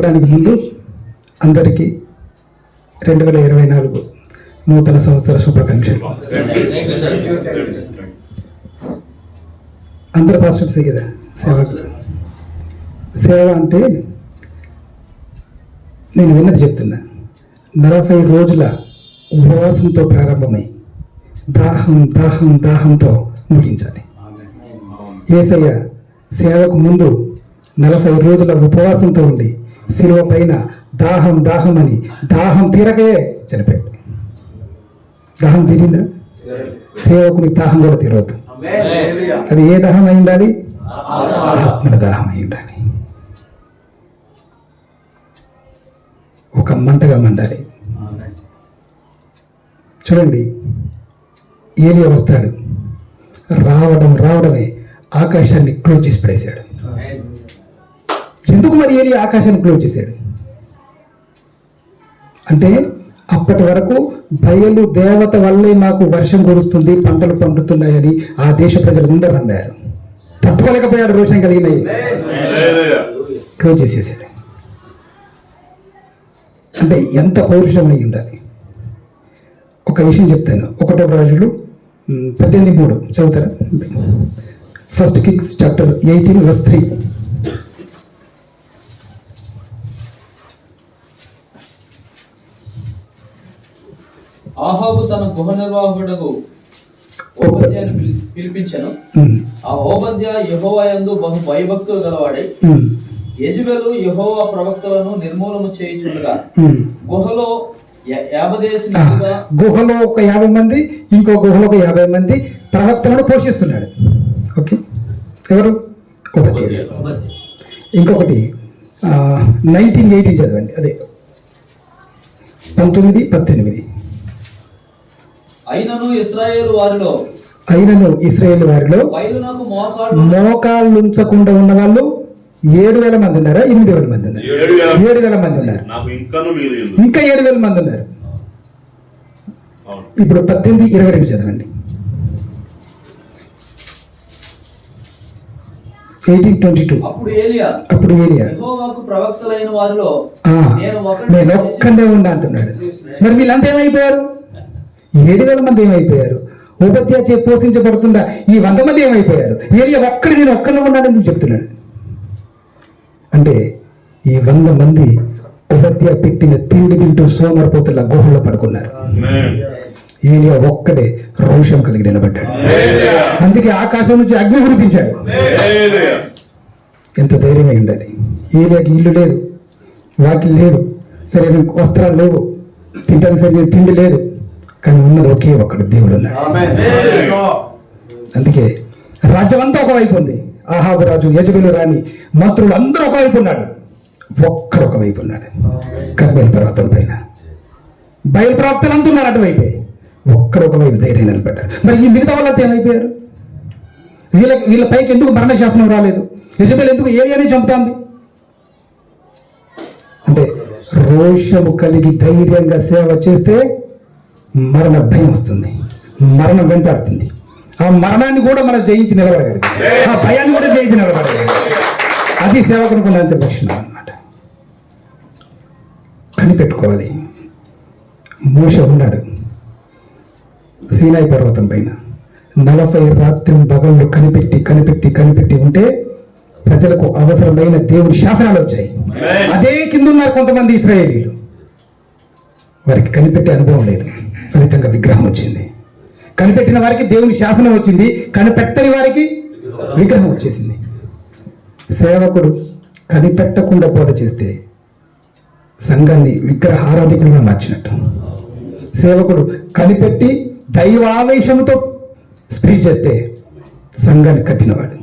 చెప్పడానికి ముందు అందరికీ రెండు వేల ఇరవై నాలుగు నూతన సంవత్సర శుభాకాంక్షలు. అందరు పాస్టర్సే కదా సేవకులు. సేవ అంటే నేను విన్నది చెప్తున్నా. నలభై రోజుల ఉపవాసంతో ప్రారంభమై దాహం దాహం దాహంతో ముగించాలి. ఏసయ్య సేవకు ముందు నలభై రోజుల ఉపవాసంతో ఉండి శిలువ పైన దాహం దాహం అని. దాహం తీరకే చనిపోయాడు. దాహం తీరిందా? సేవకుని దాహం కూడా తీరవద్దు. అది ఏ దాహం అయి ఉండాలి? ఆత్మల దాహం అయి ఉండాలి. ఒక మంటగా మండాలి. చూడండి ఏలియా వస్తాడు. రావడం రావడమే ఆకాశాన్ని క్లోజ్ చేసి పడేశాడు. ఎందుకు మరి ఏలి ఆకాశాన్ని క్లోజ్ చేశాడు? అంటే అప్పటి వరకు బయలు దేవత వల్లే మాకు వర్షం కురుస్తుంది పంటలు పండుతున్నాయని ఆ దేశ ప్రజలు ముందర నమ్మారు. తట్టుకోలేకపోయాడు రోషం కలిగినవి క్లోజ్ చేసేసాడు. అంటే ఎంత పౌరుషమై ఉండాలి? ఒక విషయం చెప్తాను. ఒకటో రాజులు పద్దెనిమిది మూడు చదువుతారా? First kings chapter eighteen verse three. ఆహాబు తన గృహ నిర్వాహకుడకు ఓబద్యాన్ని పిలి- పిలిపించెను. ఆ ఓబద్య యెహోవాయందు బహు భయభక్తులు గలవాడై యజబెలు యెహోవా ప్రవక్తలను నిర్మూలన చేయుచుండగా గుహలో గుహలో ఒక యాభై మంది ఇంకో గుహలో ఒక యాభై మంది ప్రవక్తలను పోషిస్తున్నాడు. ఓకే? ఎవరు? ఒకటి. ఇంకొకటి నైన్టీన్ ఎయిటీన్ చదవండి. అదే. పంతొమ్మిది పద్దెనిమిది. అయినను ఇస్రాయేల్ వారిలో. అయినను ఇస్రాయేల్ వారిలో బయలునకు మోకాళ్ళు మోకాళ్ళు. ఉంచకుండా ఉన్న వాళ్ళు ఏడు వేల మంది ఉన్నారా? ఎనిమిది వేల మంది ఉన్నారు? ఏడు వేల మంది ఉన్నారు. నాకు ఇంకాను మిగిలింది ఇంకా ఏడు వేల మంది ఉన్నారు. అవును. ఇప్పుడు పద్దెనిమిది ఇరవై రెండు చదవండి. Eighteen twenty two. అప్పుడు ఏలియా. అప్పుడు యెహోవాకు ప్రవక్తలైన వారిలో నేను ఒక్కడే ఉండా అంటున్నాడు. మరి వీళ్ళంతా ఏమైపోయారు? ఏడు వేల మంది ఏమైపోయారు? ఉపత్య చే పోషించబడుతుందా ఈ వంద మంది ఏమైపోయారు? ఏరియా ఒక్కడి నేను ఒక్కడే ఉన్నాను ఎందుకు చెప్తున్నాడు? అంటే ఈ వంద మంది ఉపత్య పెట్టిన తిండి తింటూ సోమరిపోతుల గుహల్లో పడుకున్నారు. ఏలియా ఒక్కడే రోషం కలిగి నిలబడ్డాడు. అందుకే ఆకాశం నుంచి అగ్ని కురిపించాడు. ఎంత ధైర్యమై ఉండాలి. ఏలియాకి ఇల్లు లేదు వాకిల్ లేదు సరైన వస్త్రాలు లేవు తింటానికి సరైన తిండి లేదు. కానీ ఉన్నది ఒకే ఒక్కడు దేవుడు ఉన్నాడు అందుకే రాజ్యం అంతా ఒకవైపు ఉంది. ఆహాబు రాజు యజబెలు రాణి మంత్రులు అందరూ ఒకవైపు ఉన్నాడు. ఒక్కడు ఒకవైపు ఉన్నాడు. కర్మేలు పర్వతం పైన. బయలు ప్రవక్తలు అంతా ఉన్నారు అటువైపే. ఒక్కడు ఒకవైపు ధైర్యం నిలబడ్డాడు. మరి ఈ మిగతా వాళ్ళంతా ఏమైపోయారు? వీళ్ళ వీళ్ళ పైకి ఎందుకు మరణ శాసనం రాలేదు? యజబెల్ ఎందుకు ఏరియాని చంపుతాంది? అంటే రోషము కలిగి ధైర్యంగా సేవ చేస్తే మరణ భయం వస్తుంది. మరణం వెంటాడుతుంది. ఆ మరణాన్ని కూడా మనం జయించి నిలబడగలిగి. ఆ భయాన్ని కూడా జయించి నిలబడగలిగి. అది సేవకునికి ఉండాల్సిన లక్షణం అన్నమాట. కనిపెట్టుకోవాలి. మోష ఉన్నాడు. సీనాయి పర్వతం పైన నలభై రాత్రి బగళ్ళు కనిపెట్టి కనిపెట్టి కనిపెట్టి ఉంటే ప్రజలకు అవసరమైన దేవుని శాసనాలు వచ్చాయి. అదే కింద ఉన్నారు కొంతమంది ఇస్రాయేలీలు. వారికి కనిపెట్టే అనుభవం లేదు. ఫలితంగా విగ్రహం వచ్చింది. కనిపెట్టిన వారికి దేవుని శాసనం వచ్చింది. కనిపెట్టని వారికి విగ్రహం వచ్చేసింది. సేవకుడు కనిపెట్టకుండా బోధ చేస్తే సంఘాన్ని విగ్రహారాధికులుగా మార్చినట్టు. సేవకుడు కనిపెట్టి దైవావేశంతో స్పీచ్ చేస్తే సంఘాన్ని కట్టినవాడు.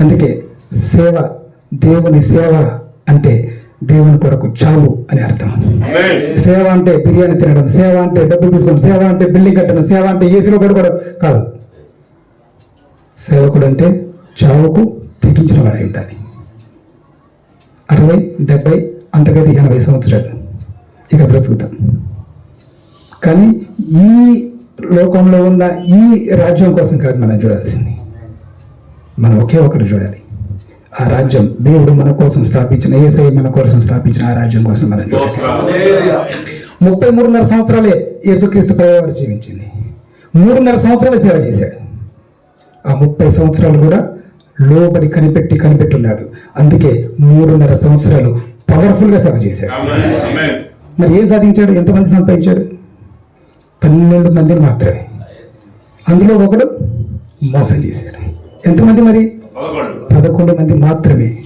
అందుకే సేవ దేవుని సేవ అంటే దేవుని కొరకు చావు అని అర్థం. సేవ అంటే బిర్యానీ తినడం సేవ అంటే డబ్బులు తీసుకోవడం సేవ అంటే బిల్డింగ్ కట్టడం సేవ అంటే ఏసీలో పడుకోవడం కాదు. సేవకుడు అంటే చావుకు తెగించిన వాడై ఉండాలి. అరవై డెబ్బై అంతగతి ఎనభై సంవత్సరాలు. ఇక బ్రతుకుతాం. కానీ ఈ లోకంలో ఉన్న ఈ రాజ్యం కోసం కాదు మనం చూడాల్సింది. మనం ఒకే ఒకరు చూడాలి. ఆ రాజ్యం దేవుడు మన కోసం స్థాపించిన ఏసై మన కోసం స్థాపించిన ఆ రాజ్యం కోసం మనం ముప్పై మూడున్నర సంవత్సరాలే యేసుక్రీస్తు ప్రభువారు జీవించింది. మూడున్నర సంవత్సరాలు సేవ చేశాడు. ఆ ముప్పై సంవత్సరాలు కూడా లోబడి కనిపెట్టి కనిపెట్టున్నాడు. అందుకే మూడున్నర సంవత్సరాలు పవర్ఫుల్గా సేవ చేశాడు. మరి ఏం సాధించాడు? ఎంతమంది సంపాదించాడు? పన్నెండు మందిని మాత్రమే. అందులో ఒకడు మోసం చేశాడు. ఎంతమంది మరి? పదకొండు. మంది మాత్రమే.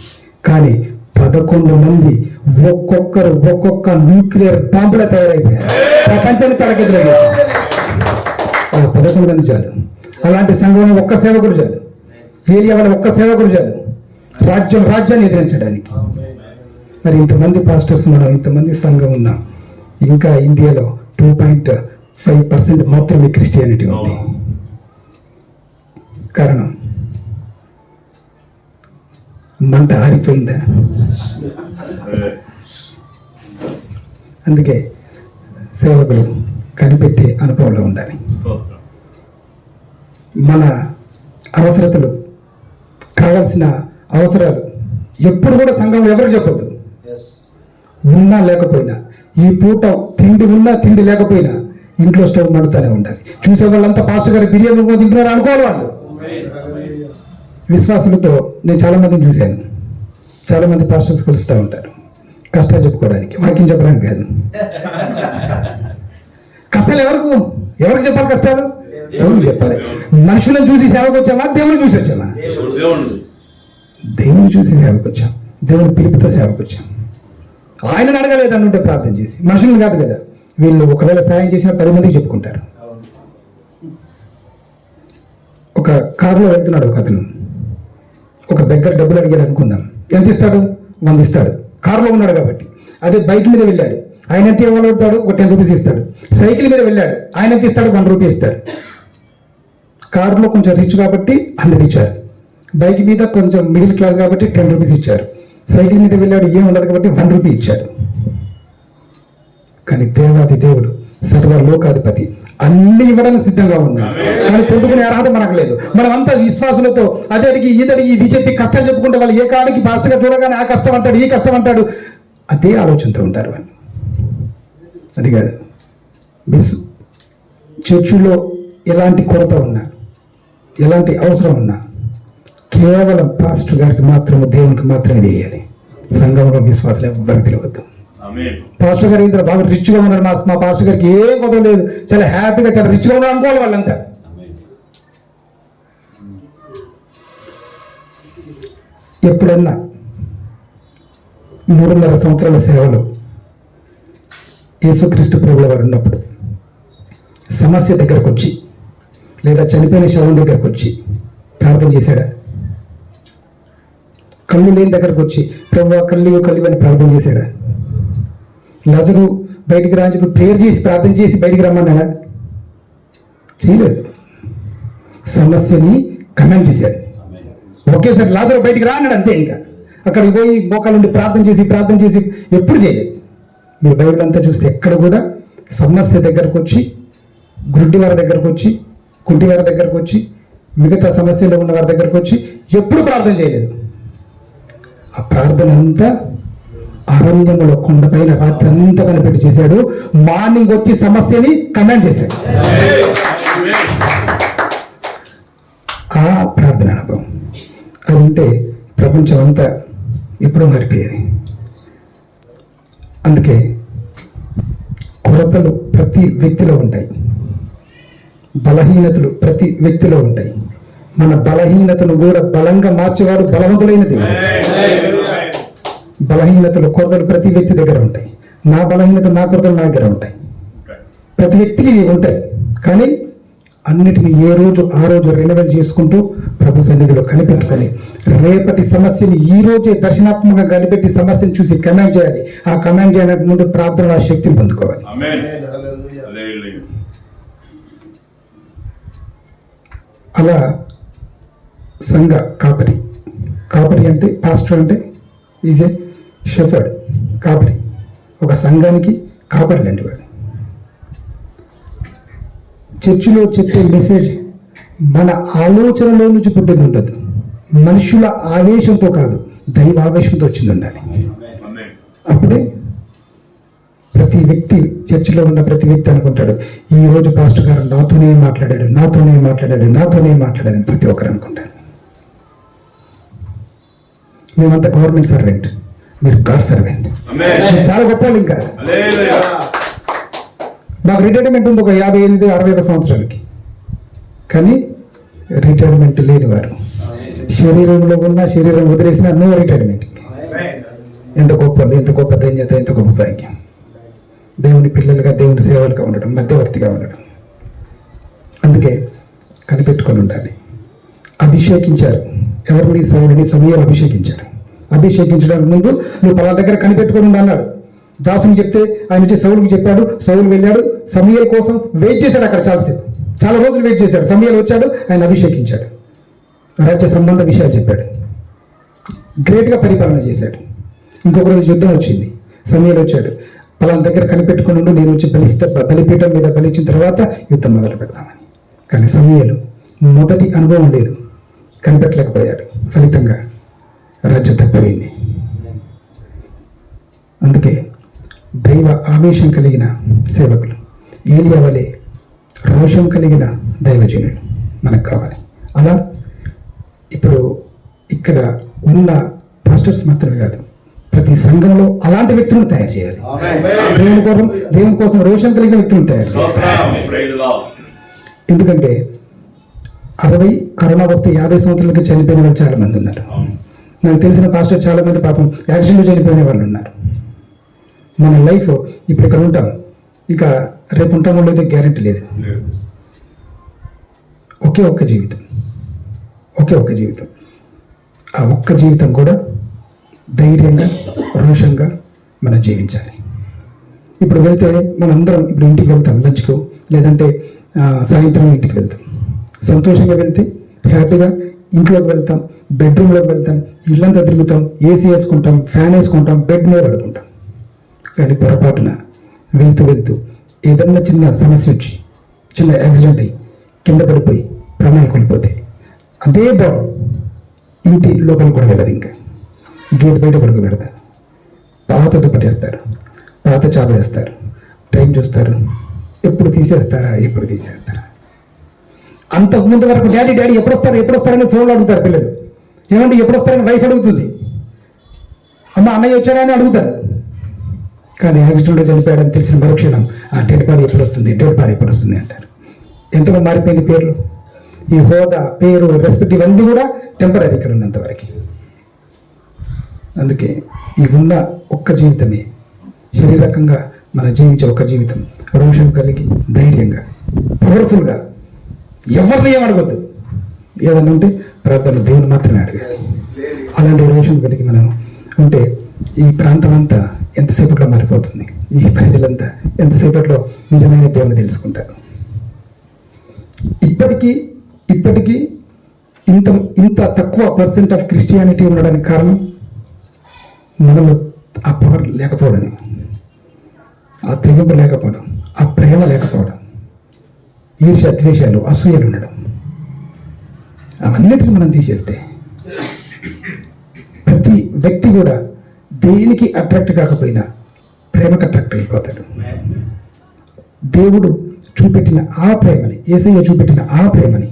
కానీ పదకొండు మంది ఒక్కొక్కరు ఒక్కొక్క న్యూక్లియర్ బాంబులా తయారైపోయారు. ప్రపంచాన్ని చేశారు ఆ పదకొండు మంది చాలు. అలాంటి సంఘంలో ఒక్క సేవకుడు చాలు. ఏరియా వాళ్ళ ఒక్క సేవకుడు చాలు. రాజ్యం రాజ్యాన్ని ఎదిరించడానికి. మరి ఇంతమంది పాస్టర్స్ మనం ఇంతమంది సంఘం ఉన్నాం ఇంకా ఇండియాలో టూ పాయింట్ ఫైవ్ పర్సెంట్ మాత్రమే క్రిస్టియానిటీ ఉంది. కారణం? మంట ఆరిపోయిందా అందుకే సేవకులు కనిపెట్టే అనుభవంలో ఉండాలి. మన అవసరతలు కావాల్సిన అవసరాలు ఎప్పుడు కూడా సంఘంలో ఎవరు చెప్పొద్దు. ఉన్నా లేకపోయినా ఈ పూట తిండి ఉన్నా తిండి లేకపోయినా ఇంట్లో స్టవ్ నడుతూనే ఉండాలి. చూసే వాళ్ళంతా పాస్టర్ గారు బిర్యానీ తింటున్నారు అనుకోవాలి వాళ్ళు. విశ్వాసులతో నేను చాలా మందిని చూశాను. చాలా మంది పాస్టర్స్ కలుస్తూ ఉంటారు. కష్టాలు చెప్పుకోవడానికి. వాక్యం చెప్పడానికి కాదు. కష్టాలు ఎవరికి? ఎవరికి చెప్పాలి కష్టాలు? దేవునికి చెప్పాలి. మనుషులను చూసి సేవకు వచ్చామా దేవుని చూసి వచ్చామా? దేవుని చూసి. సేవకు వచ్చాం దేవుని పిలుపుతో సేవకు వచ్చాం ఆయనను అడగలేదు అనుంటే ప్రార్థన చేసి. మనుషులను కాదు కదా. వీళ్ళు ఒకవేళ సాయం చేసిన పది మందికి చెప్పుకుంటారు. ఒక కారులో వెళ్తున్నాడు ఒక అతను. ఒక దగ్గర డబ్బులు అడిగాడు అనుకుందాం. ఎంత ఇస్తాడు? వంద ఇస్తాడు. కారులో ఉన్నాడు కాబట్టి. అదే బైక్ మీద వెళ్ళాడు. ఆయన ఎంత ఇవ్వగలుగుతాడు ఒక టెన్ రూపీస్ ఇస్తాడు. సైకిల్ మీద వెళ్ళాడు. ఆయన ఎంత ఇస్తాడు? వన్ రూపీ ఇస్తాడు. కారులో కొంచెం రిచ్ కాబట్టి హండ్రెడ్ ఇచ్చారు. బైక్ మీద కొంచెం మిడిల్ క్లాస్ కాబట్టి టెన్ రూపీస్ ఇచ్చారు. సైకిల్ మీద వెళ్ళాడు. ఏం ఉండదు కాబట్టి వన్ రూపీ ఇచ్చాడు. కానీ దేవాది దేవుడు సర్వలోకాధిపతి అన్ని ఇవ్వడానికి సిద్ధంగా ఉన్నాడు. కానీ పొందుకునే అర్హత మనకు లేదు మనం అంతా విశ్వాసులతో అదే అడిగి ఇది చెప్పి కష్టాలు చెప్పుకుంటే వాళ్ళు ఏ కాడికి ఫాస్ట్గా చూడగానే ఆ కష్టం అంటాడు ఈ కష్టం అంటాడు. అదే ఆలోచనతో ఉంటారు వాళ్ళు. అది కాదు. మిస్ చర్చిలో ఎలాంటి కొరత ఉన్నా ఎలాంటి అవసరం ఉన్నా కేవలం పాస్టర్ గారికి మాత్రమే దేవునికి మాత్రమే తెలియాలి. సంఘంలో విశ్వాసాలు ఎవ్వరికి తెలియవద్దు. పాస్టర్ గారు ఇంత బాగా రిచ్గా ఉన్నాడు మా మా పాస్టర్ గారికి ఏం కొదవ లేదు. చాలా హ్యాపీగా చాలా రిచ్గా ఉన్నాడు అనుకోవాలి వాళ్ళంతా. ఎప్పుడన్నా మూడున్నర సంవత్సరాల సేవలో యేసుక్రీస్తు ప్రభుల వారు ఉన్నప్పుడు సమస్య దగ్గరకు వచ్చి లేదా చనిపోయిన శవం దగ్గరకు వచ్చి ప్రార్థన చేశాడా? కళ్ళు లేని దగ్గరకు వచ్చి ప్రభు కళ్ళు కళ్ళు అని ప్రార్థన చేశాడా? లజరు బయటికి రాజుకు ప్రేయర్ చేసి ప్రార్థన చేసి బయటికి రమ్మన్నాడా? చేయలేదు. సమస్యని కమెంట్ చేశాడు. ఒకేసారి లాజరు బయటికి రా అన్నాడు అంతే ఇంకా. అక్కడికి పోయి మోకాల నుండి ప్రార్థన చేసి ప్రార్థన చేసి ఎప్పుడు చేయలేదు. మీరు బైబిల్ అంతా చూస్తే ఎక్కడ కూడా సమస్య దగ్గరకు వచ్చి గుడ్డి వారి దగ్గరకు వచ్చి కుంటి వారి దగ్గరకు వచ్చి మిగతా సమస్యలో ఉన్న వారి దగ్గరకు వచ్చి ఎప్పుడు ప్రార్థన చేయలేదు. ఆ ప్రార్థన అంతా అరణ్యంలో కొండపైన రాత్రి అంతా కనిపెట్టి చేశాడు. మార్నింగ్ వచ్చి సమస్యని కమాండ్ చేశాడు. ఆ ప్రార్థన అనుభవం. అది ఉంటే ప్రపంచం అంతా ఎప్పుడో మారిపోయేది. అందుకే కొరతలు ప్రతి వ్యక్తిలో ఉంటాయి. బలహీనతలు ప్రతి వ్యక్తిలో ఉంటాయి. మన బలహీనతను కూడా బలంగా మార్చేవాడు బలవంతుడైన దేవుడు. బలహీనతలు కొరతలు ప్రతి వ్యక్తి దగ్గర ఉంటాయి. నా బలహీనత నా కొరతలు నా దగ్గర ఉంటాయి. ప్రతి వ్యక్తికి ఉంటాయి. కానీ అన్నిటిని ఏ రోజు ఆ రోజు రెన్యువల్ చేసుకుంటూ ప్రభు సన్నిధిలో కనిపెట్టుకొని రేపటి సమస్యని ఈ రోజే దర్శనాత్మకంగా కనిపెట్టి సమస్యను చూసి కమాండ్ చేయాలి. ఆ కమాండ్ చేయడానికి ముందు ప్రార్థన ఆ శక్తిని పొందుకోవాలి. అలా సంఘ కాపరి. కాపరి అంటే పాస్టర్ అంటే ఈజ్ ఏ షెఫర్డ్ కాపరి. ఒక సంఘానికి కాపరి లాంటి వాడు చర్చిలో చెప్పే మెసేజ్ మన ఆలోచనలో నుంచి పుట్టింది ఉండదు. మనుషుల ఆవేశంతో కాదు దైవ ఆవేశంతో వచ్చింది ఉండాలి. అప్పుడే ప్రతి వ్యక్తి చర్చిలో ఉన్న ప్రతి వ్యక్తి అనుకుంటాడు ఈ రోజు పాస్టర్ గారు నాతోనే మాట్లాడాడు నాతోనే మాట్లాడాడు నాతోనే మాట్లాడాడు ప్రతి ఒక్కరు అనుకుంటాడు మేమంతా గవర్నమెంట్ సర్వెంట్. మీరు గాడ్ సర్వెంట్. చాలా గొప్ప వాళ్ళు ఇంకా. మాకు రిటైర్మెంట్ ఉంది ఒక యాభై ఎనిమిది అరవై ఒక సంవత్సరాలకి. కానీ రిటైర్మెంట్ లేని వారు శరీరంలో ఉన్న శరీరం వదిలేసిన నో రిటైర్మెంట్ ఎంత గొప్ప ఎంత గొప్ప ధన్యత ఎంత గొప్ప భాగ్యం. దేవుని పిల్లలుగా దేవుని సేవలుగా ఉండడం మధ్యవర్తిగా ఉండడం. అందుకే కనిపెట్టుకొని ఉండాలి. అభిషేకించారు. ఎవరిని సౌడిని సమయాలు అభిషేకించారు? అభిషేకించడానికి ముందు నువ్వు పలా దగ్గర కనిపెట్టుకొని అన్నాడు. దాసుని చెప్తే ఆయన వచ్చి సౌలుకి చెప్పాడు సౌలు వెళ్ళాడు సమయాల కోసం వెయిట్ చేశాడు అక్కడ చాలాసేపు. చాలా రోజులు వెయిట్ చేశాడు. సమయాలు వచ్చాడు ఆయన అభిషేకించాడు. రాజ్య సంబంధ విషయాలు చెప్పాడు. గ్రేట్గా పరిపాలన చేశాడు. ఇంకొక రోజు యుద్ధం వచ్చింది. సమయాలు వచ్చాడు. పలానా దగ్గర కనిపెట్టుకుని నేను వచ్చి బలిస్తే బలిపీఠం మీద బలిచ్చిన తర్వాత యుద్ధం మొదలు పెడతామని కానీ సమయాలు మొదటి అనుభవం లేదు. కనిపెట్టలేకపోయాడు ఫలితంగా. రాజ్యం తప్పిపోయింది. అందుకే దైవ ఆవేశం కలిగిన సేవకులు ఏలియా వలె రోషం కలిగిన దైవజనులు మనకు కావాలి. అలా ఇప్పుడు ఇక్కడ ఉన్న పాస్టర్స్ మాత్రమే కాదు ప్రతి సంఘంలో అలాంటి వ్యక్తులను తయారు చేయాలి. దేవుని కోసం దేవుని కోసం రోషం కలిగిన వ్యక్తులను తయారు చేయాలి. ఎందుకంటే అరవై కరోనా వస్తే యాభై సంవత్సరాలకి చనిపోయిన వాళ్ళు చాలా మంది ఉన్నారు. నాకు తెలిసిన పాస్టర్ చాలామంది పాపం యాక్సిడెంట్ చనిపోయిన వాళ్ళు ఉన్నారు. మన లైఫ్ ఇప్పుడు ఇక్కడ ఉంటాం. ఇక రేపు ఉంటామో లేదో గ్యారెంటీ లేదు. ఒకే ఒక్క జీవితం. ఒకే ఒక్క జీవితం. ఆ ఒక్క జీవితం కూడా ధైర్యంగా రోషంగా మనం జీవించాలి. ఇప్పుడు వెళ్తే మనందరం ఇప్పుడు ఇంటికి వెళ్తాం లంచ్కు. లేదంటే సాయంత్రం ఇంటికి వెళ్తాం. సంతోషంగా వెళ్తే హ్యాపీగా ఇంట్లోకి వెళ్తాం. బెడ్రూమ్లోకి వెళ్తాం ఇల్లంతా తిరుగుతాం ఏసీ వేసుకుంటాం ఫ్యాన్ వేసుకుంటాం బెడ్ మీద పడుకుంటాం. కానీ పొరపాటున వెళ్తూ వెళ్తూ ఏదన్నా చిన్న సమస్య వచ్చి చిన్న యాక్సిడెంట్ అయ్యి కింద పడిపోయి ప్రాణాలు కోల్పోతే అదే బాడీ ఇంటి లోపల కూడా వెళ్ళదు ఇంకా. గేట్ బయట పడుకు పెడతారు పాత దుప్పటేస్తారు పాత చాప వేస్తారు టైం చూస్తారు ఎప్పుడు తీసేస్తారా ఎప్పుడు తీసేస్తారా? అంతకు ముందు వరకు డాడీ డాడీ ఎప్పుడు వస్తారు ఎప్పుడు వస్తారని ఫోన్లో అడుగుతారు పిల్లలు. ఏమంటే ఎప్పుడు వస్తారని వైఫ్ అడుగుతుంది. అమ్మ అన్నయ్య వచ్చాడా అని అడుగుతారు. కానీ యాక్సిడెంట్లో చనిపోయాడని తెలిసిన మరుక్షణం ఆ డెడ్ బాడీ ఎప్పుడు వస్తుంది? డెడ్ బాడీ ఎప్పుడు వస్తుంది? అంటారు. ఎంతగా మారిపోయింది పేర్లు? ఈ హోదా పేరు రెస్పెక్ట్ ఇవన్నీ కూడా టెంపరీ ఇక్కడ ఉన్నంతవరకు అందుకే ఈ ఉన్న ఒక్క జీవితమే శరీరకంగా మనం జీవించే ఒక్క జీవితం రోషం కలిగి ధైర్యంగా పవర్ఫుల్గా ఎవరిని ఏం అడగొద్దు? ఏదన్నా ఉంటే ప్రార్థనలు దేవుని మాత్రమే అడగాలి అలాంటి రోజులు కలిగి మనం ఉంటే ఈ ప్రాంతం అంతా ఎంతసేపట్లో మారిపోతుంది? ఈ ప్రజలంతా ఎంతసేపట్లో నిజమైన దేవుని తెలుసుకుంటారు? ఇప్పటికీ ఇప్పటికీ ఇంత ఇంత తక్కువ పర్సెంట్ ఆఫ్ క్రిస్టియానిటీ ఉండడానికి కారణం మనలో ఆ పవర్ లేకపోవడం. ఆ తెగింపు లేకపోవడం. ఆ ప్రేమ లేకపోవడం. ఈర్ష ద్వేషాలు అసూయలు ఉండడం. అవన్నిటిని మనం తీసేస్తే ప్రతి వ్యక్తి కూడా దేనికి అట్రాక్ట్ కాకపోయినా ప్రేమకు అట్రాక్ట్ అయిపోతాడు. దేవుడు చూపెట్టిన ఆ ప్రేమని ఏసయ్య చూపెట్టిన ఆ ప్రేమని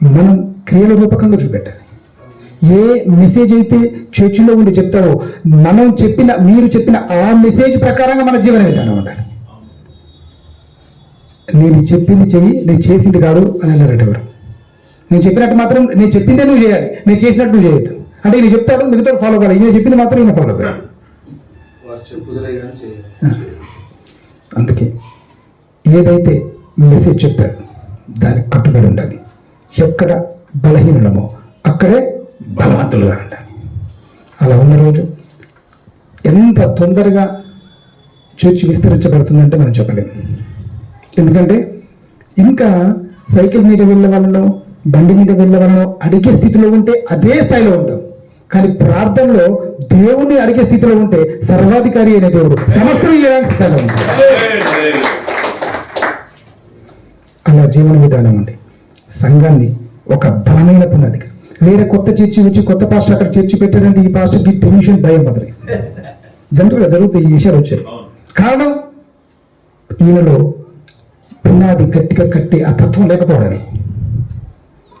మనం క్రియల రూపకంగా చూపెట్టాలి. ఏ మెసేజ్ అయితే చర్చిలో ఉండి చెప్తారో మనం చెప్పిన మీరు చెప్పిన ఆ మెసేజ్ ప్రకారంగా మన జీవన విధానం ఉండాలి. నేను చెప్పింది చెయ్యి నేను చేసింది కాదు అని అన్నారట ఎవరు? నేను చెప్పినట్టు మాత్రం నేను చెప్పిందే నువ్వు చేయాలి. నేను చేసినట్టు నువ్వు చేయొద్దు. అంటే నేను చెప్తాడు మిగతా ఫాలో కావాలి నేను చెప్పింది మాత్రం నేను ఫాలో కావాలి అందుకే ఏదైతే మెసేజ్ చెప్తారు దానికి కట్టుబడి ఉండాలి. ఎక్కడ బలహీనులమో అక్కడే బలవంతులుగా ఉండాలి. అలా ఉన్న రోజు ఎంత తొందరగా చర్చి విస్తరించబడుతుందంటే మనం చెప్పలేము ఎందుకంటే ఇంకా సైకిల్ మీద వెళ్ళే వాళ్ళను బండి మీద వెళ్ళే అడిగే స్థితిలో ఉంటే అదే స్థాయిలో ఉంటాం. కానీ ప్రార్థనలో దేవుణ్ణి అడిగే స్థితిలో ఉంటే సర్వాధికారి అయిన దేవుడు సమస్తం చేయడానికి సిద్ధంగా అలా జీవన విధానం ఉంది సంఘాన్ని ఒక బలమైన పునాదిగా. వేరే కొత్త చర్చి వచ్చి కొత్త పాస్టర్ అక్కడ చర్చి పెట్టాడంటే ఈ పాస్టర్కి టెన్షన్ భయం మొదలై. జనరల్గా జరుగుతాయి ఈ విషయాలు వచ్చాయి. కారణం ఈయనలో పునాది గట్టిగా కట్టి ఆ తత్వం లేకపోవడమే.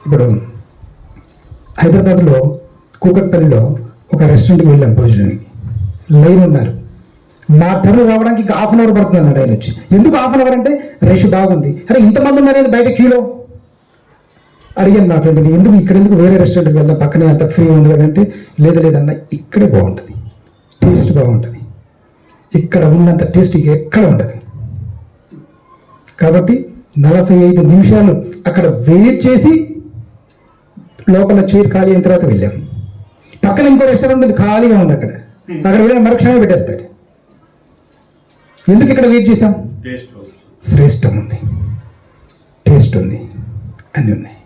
ఇప్పుడు హైదరాబాద్లో కూకట్పల్లిలో ఒక రెస్టారెంట్కి వెళ్ళాం భోజనానికి. లైన్ ఉన్నారు. మా టర్న్ రావడానికి ఇంకా హాఫ్ అన్ అవర్ పడుతుంది అన్నాడు ఆయన వచ్చి. ఎందుకు హాఫ్ అన్ అవర్ అంటే రష్ బాగుంది. అరే ఇంతమంది ఉన్నారు బయట క్యూలో? అడిగాను నా ఫ్రెండ్ని ఎందుకు ఇక్కడ ఎందుకు వేరే రెస్టారెంట్కి వెళ్దాం? పక్కనే అంత ఫ్రీ ఉంది కదంటే లేదు లేదన్న ఇక్కడే బాగుంటుంది. టేస్ట్ బాగుంటుంది. ఇక్కడ ఉన్నంత టేస్ట్ ఎక్కడ ఉండదు. కాబట్టి నలభై ఐదు నిమిషాలు అక్కడ వెయిట్ చేసి లోపల చైర్ ఖాళీ అయిన తర్వాత వెళ్ళాం. పక్కన ఇంకో రెస్టారెంట్ ఉంది ఖాళీగా ఉంది అక్కడ. అక్కడ వెళ్ళిన మరుక్షణమే పెట్టేస్తారు. ఎందుకు ఇక్కడ వెయిట్ చేసాం శ్రేష్టం ఉంది. టేస్ట్ ఉంది. అన్నీ ఉన్నాయి.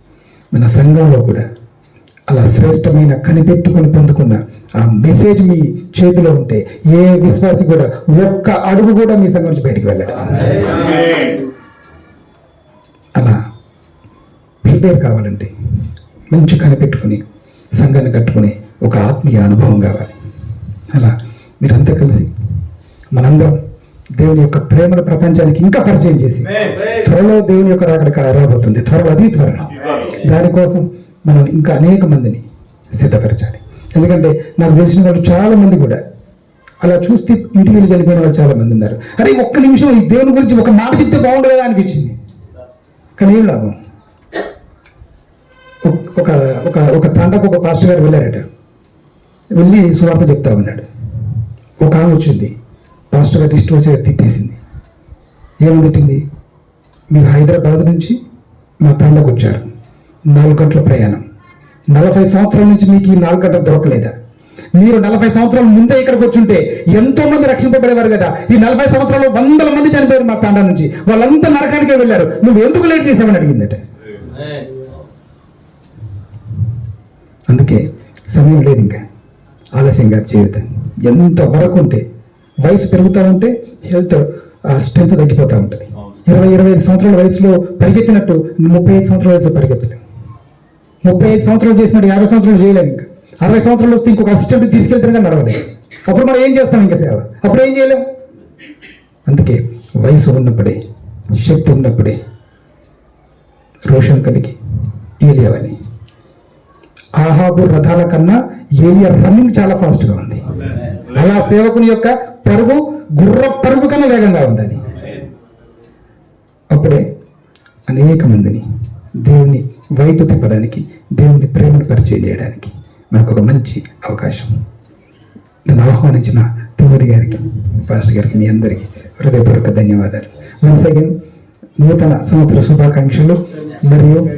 మన సంఘంలో కూడా అలా శ్రేష్టమైన కనిపెట్టుకొని పొందుకున్న ఆ మెసేజ్ మీ చేతిలో ఉంటే ఏ విశ్వాసి కూడా ఒక్క అడుగు కూడా మీ సంఘం నుంచి బయటికి వెళ్ళాడు. అలా ప్రిపేర్ కావాలంటే మంచి కనిపెట్టుకుని సంఘాన్ని కట్టుకుని ఒక ఆత్మీయ అనుభవం కావాలి. అలా మీరంతా కలిసి మనందరం దేవుని యొక్క ప్రేమను ప్రపంచానికి ఇంకా పరిచయం చేసి త్వరలో దేవుని యొక్క రాకడ రాబోతుంది. త్వరలో అది త్వరలో. దానికోసం మనం ఇంకా అనేక మందిని సిద్ధపరచాలి. ఎందుకంటే నాకు తెలిసిన వాళ్ళు చాలా మంది కూడా అలా చూస్తే ఇంటికి వెళ్ళి చనిపోయిన వాళ్ళు చాలా మంది ఉన్నారు. అరే ఒక్క నిమిషం ఈ దేవుని గురించి ఒక మాట చెప్తే బాగుండు కదా అనిపించింది? కానీ ఏం లాభం? ఒక- ఒక ఒక తండకు ఒక పాస్టర్ గారు వెళ్ళారట. వెళ్ళి సువార్త చెప్తా ఉన్నాడు. ఒక ఆమె వచ్చింది. పాస్టర్ గారు ఇష్టం వచ్చి తిట్టేసింది. ఏమని తిట్టింది? మీరు హైదరాబాద్ నుంచి మా తండకు వచ్చారు. నాలుగు గంటల ప్రయాణం. నలభై సంవత్సరాల నుంచి మీకు ఈ నాలుగు గంటలు దొరకలేదా? మీరు నలభై సంవత్సరాల ముందే ఇక్కడికి వచ్చుంటే ఎంతో మంది రక్షింపబడేవారు కదా? ఈ నలభై సంవత్సరాలు వందల మంది చనిపోయారు మా తండ నుంచి. వాళ్ళంతా నరకానికే వెళ్ళారు. నువ్వు ఎందుకు లేట్ చేసావని అడిగిందట. అందుకే సమయం లేదు ఇంకా. ఆలస్యంగా జీవితం ఎంత వరకు ఉంటే వయసు పెరుగుతూ ఉంటే హెల్త్ స్ట్రెంత్ తగ్గిపోతూ ఉంటుంది. ఇరవై ఇరవై ఐదు సంవత్సరాల వయసులో పరిగెత్తినట్టు ముప్పై ఐదు సంవత్సరాల వయసులో పరిగెత్తలేం. ముప్పై ఐదు సంవత్సరాలు చేసినట్టు యాభై సంవత్సరాలు చేయలేము ఇంకా. అరవై సంవత్సరాలు వస్తే ఇంకొక అసిస్టెంట్ తీసుకెళ్తే కానీ నడవలేము అప్పుడు మనం ఏం చేస్తాం ఇంకా సేవ? అప్పుడు ఏం చేయలేం? అందుకే వయసు ఉన్నప్పుడే శక్తి ఉన్నప్పుడే రోషం కలిగి ఏలియావని ఆహాబు రథాల కన్నా ఏలియా రన్నింగ్ చాలా ఫాస్ట్గా ఉంది. అలా సేవకుని యొక్క పరుగు గుర్ర పరుగు కన్నా వేగంగా ఉందని అప్పుడే అనేక మందిని దేవుని వైపు తిప్పడానికి దేవుని ప్రేమను పరిచయం చేయడానికి మనకు ఒక మంచి అవకాశం. నన్ను ఆహ్వానించిన తిమ్మది గారికి పాస్టర్ గారికి మీ అందరికీ హృదయపూర్వక ధన్యవాదాలు. వన్స్ అగైన్ నూతన సంవత్సర శుభాకాంక్షలు. మరియు